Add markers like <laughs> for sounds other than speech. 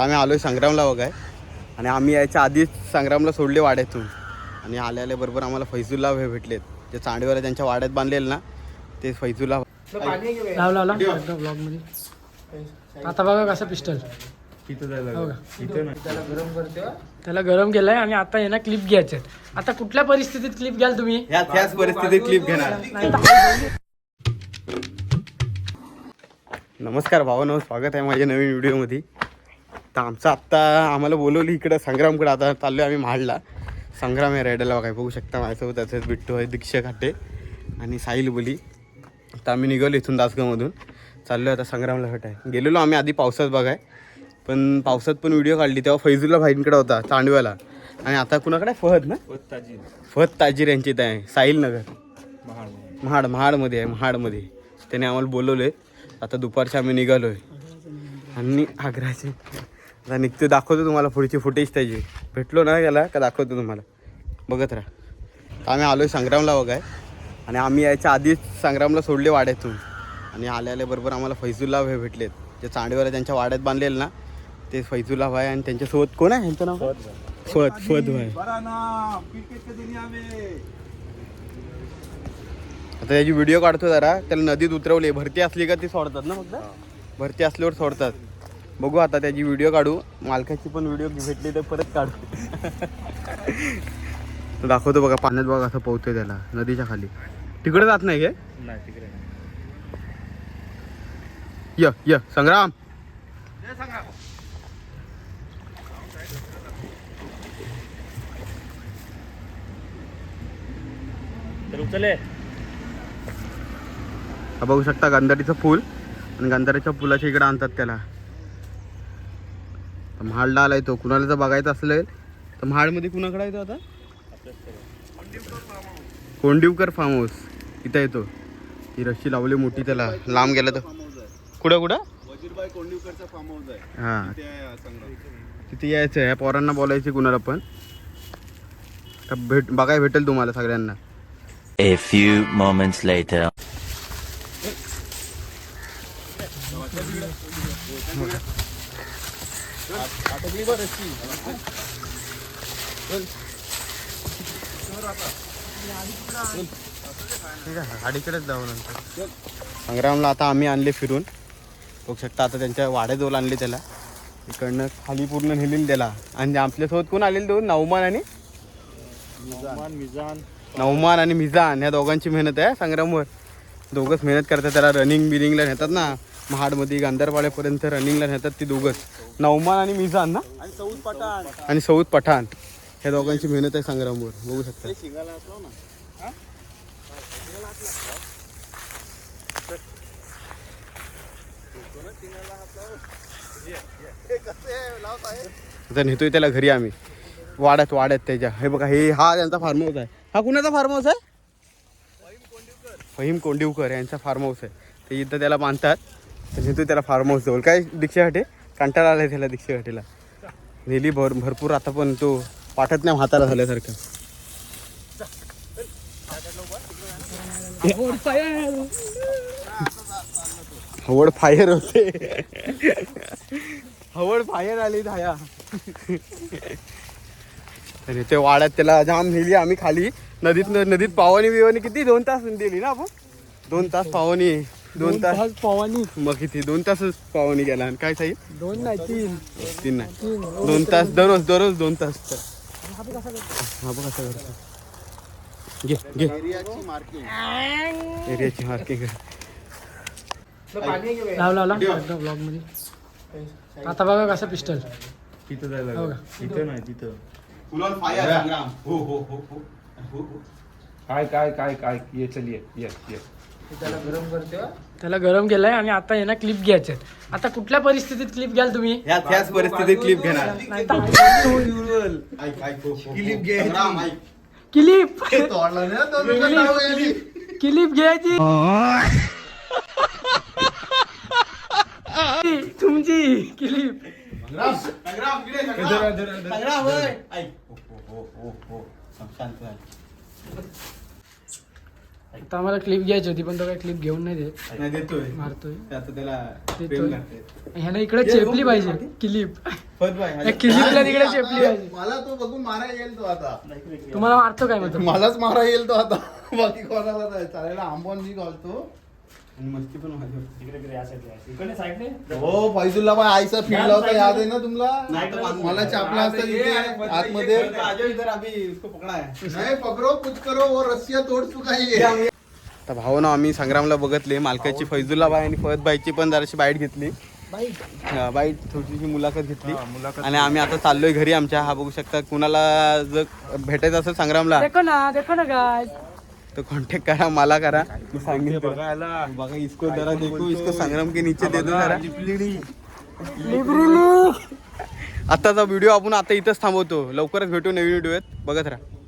आम्ही आलो आहे संग्रामला बघाय. आणि आम्ही यायच्या आधीच संग्रामला सोडले वाड्यातून. आणि आले आले बरोबर आम्हाला फैजूल्ला हे भेटलेत. जे चांडीवाला त्यांच्या वाड्यात बांधलेलं ना ते फैजूल्ला लाव लावला ब्लॉगमध्ये आता बघा कसं पिस्टल. त्याला गरम केलंय आणि आता यांना क्लिप घ्यायचे आता कुठल्या परिस्थितीत क्लिप घ्याल तुम्ही? त्याच परिस्थितीत क्लिप घेणार. नमस्कार भावानो स्वागत आहे माझ्या नवीन व्हिडिओमध्ये तर आमचं आत्ता आम्हाला बोलवली इकडं संग्रामकडे. आता चाललो आम्ही महाडला. संग्राम आहे रायडरला बघाय बघू शकता माझ्यासोबत त्याच्यात बिट्टू आहे दीक्षा खाटे आणि साहिल बोली. तर आम्ही निघालो इथून दासगावमधून. चाललो आता संग्रामला भेट आहे. गेलेलो आम्ही आधी पावसात बघाय. पण पावसात पण व्हिडिओ काढली तेव्हा फैजूला भाईंकडे होता चांडव्याला. आणि आता कुणाकडे? फहद ना? फहद ताजीर यांची इथं आहे. साहिल नगर. महाड महाडमध्ये आहे महाडमध्ये. त्याने आम्हाला बोलवलं आहे आता दुपारच्या आम्ही निघालो आहे आणि आग्राचे आता निघतो दाखवतो तुम्हाला पुढची फुटेज त्याची. भेटलो ना याला का दाखवतो तुम्हाला. बघत राहा. आम्ही आलो आहे संग्रामला बघाय. आणि आम्ही यायच्या आधीच संग्रामला सोडले वाड्यातून. आणि आले आले बरोबर आम्हाला फैजूल्ला भाई भेटलेत. जे चांडीवाला त्यांच्या वाड्यात बांधलेलं ना ते फैजूल्ला भाई आणि त्यांच्यासोबत कोण आहे? यांचं नाव? फत फत भाई. आता त्याची व्हिडिओ काढतो जरा. त्याला नदीत उतरवले. भरती असली का ती सोडतात ना फक्त भरती असल्यावर सोडतात. बघू आता त्याची व्हिडिओ काढू. मालकाची पण व्हिडिओ भेटली तर परत काढू तो <laughs> दाखवतो बघा पाण्यात बघा असं पोहतोय त्याला नदीच्या खाली. तिकडे जात नाही हे य य संग्राम. हा बघू शकता गंधारीचं फूल. आणि गंधारीच्या फुलाच्या इकडे आणतात त्याला. तर महाडला आलाय तो. कुणाला जर बघायचं असलं तर महाडमध्ये कुणाकडे येतो आता? कोंडिवकर फार्म हाऊस इथं येतो. ती रशी लावली मोठी त्याला. लांब गेला तर. कुठं कुठं? वजीरबाई कोंडीवकरचा फार्म हाऊस आहे. हां. संग्राम तिथे यायचं ह्या पोरांना बोलायचं कुणाला पण. तर भेट बघायला भेटेल तुम्हाला सगळ्यांना. A few moments later. आटकली बरं रस्सी ठीक आहे गाडीकडेच जाऊ नंतर. संग्रामला आता आम्ही आणले फिरून. बघू शकता आता त्यांच्या वाड्याजवळ आणले त्याला. इकडनं खाली पूर्ण नेलेली त्याला. आणि आपल्यासोबत कोण आलेले दोन नवमान आणि? मिजान. नवमान आणि मिजान. ह्या दोघांची मेहनत आहे संग्रामवर. दोघंच मेहनत करतात त्याला. रनिंग बिनिंगला नेतात ना. महाडमध्ये गांधारपाड्यापर्यंत रनिंगला नेतात ती दोघंच. नवमान आणि मिजान ना? आणि सौद पठाण. आणि सौद पठाण. ह्या दोघांची मेहनत आहे संग्रामवर. बघू शकता. आता नेतोय त्याला घरी आम्ही. वाड्यात वाड्यात त्याच्या. हे बघा हे हा त्यांचा फार्म हाऊस आहे. हा कुणाचा फार्म हाऊस आहे? फहीम कोंडिवकर. यांचा फार्म हाऊस आहे. ते इथं त्याला बांधतात. तसे नेतोय त्याला फार्म हाऊस जवळ. काय दीक्षाघाटे कंटाळा आलाय त्याला दीक्षाघाटेला नेली भर भरपूर आता पण तो पाठत नाही हाताला झाल्यासारखं. हवड फायर होते. हवड फायर आली धाया. आणि ते वाड्यात त्याला जाम नेली आम्ही खाली. नदीत नदीत पावानी बिवानी किती? दोन तास दिली ना आपण? दोन तास पावनी दोन तास पवानी मग किती? दोन तासच पावनी गेला. आणि काय साई? दोन नाही तीन. तीन नाही. तीन. दोन तास दररोज दररोज दोन तास. हा बघ कसं करतो घे घे. एरियाची मार्किंग एरियाची मार्किंग लाव. लावला ब्लॉगमध्ये आता बघा कसं पिस्टल. बघा. तिथं नाही तिथं. हो हो हो हो काय काय काय काय? ये चलिए ये ये. त्याला गरम केलंय आणि आता यांना क्लिप घ्यायचे आता कुठल्या परिस्थितीत क्लिप घ्याल तुम्ही? ह्या त्याच परिस्थितीत क्लिप घेणार. नाही तर ऐक ऐक क्लिप घ्यायची. क्लिप क्लिप घ्यायची. <laughs> तुमची क्लिप आता आम्हाला क्लिप घ्यायची होती पण तो काय क्लिप घेऊन नाही देत. नाही देतोय. मारतोय. आता त्याला देतोय. प्रेम लागते ह्याला इकडे चेपली पाहिजे क्लिप फत बाय त्या क्लिपला तिकडे चेपली आहे. मला तो बघून मारा येईल तो आता. तुम्हाला मारतो काय मग तो? मलाच मारा येईल तो आता. बाकी कोणाला नाही. चालायला आंबोन मी घालतो. आणि मस्ती पण माझी हो फैजुल्ला बाय आईचा फिरला होता याद आहे ना तुमला? नाही तर बांधून मला चापला असता तिथे आतमध्ये. आजो इधर अभी इसको पकडा है. नाही पकडो कुछ करो वो रस्सिया तोड चुका है तर भाऊ ना आम्ही संग्रामला बघतले मालकाची फैजुल्ला बाई आणि फहद बाईची पण जराशी बाईट घेतली. हा, बाईट थोडीशी मुलाखत घेतली. आणि आम्ही आता चाललोय घरी आमच्या हा बघू शकता कुणाला जर भेटायचं असेल संग्रामला. देखो ना देखो ना गाय तो कॉन्टॅक्ट करा मला करा. मी सांगितलं बघा इसको जरा देखो इसको संग्राम के नीचे दे दो जरा. आताचा व्हिडिओ आपण आता इथंच थांबवतो. लवकरच भेटू नवीन व्हिडिओ आहेत बघत राहा.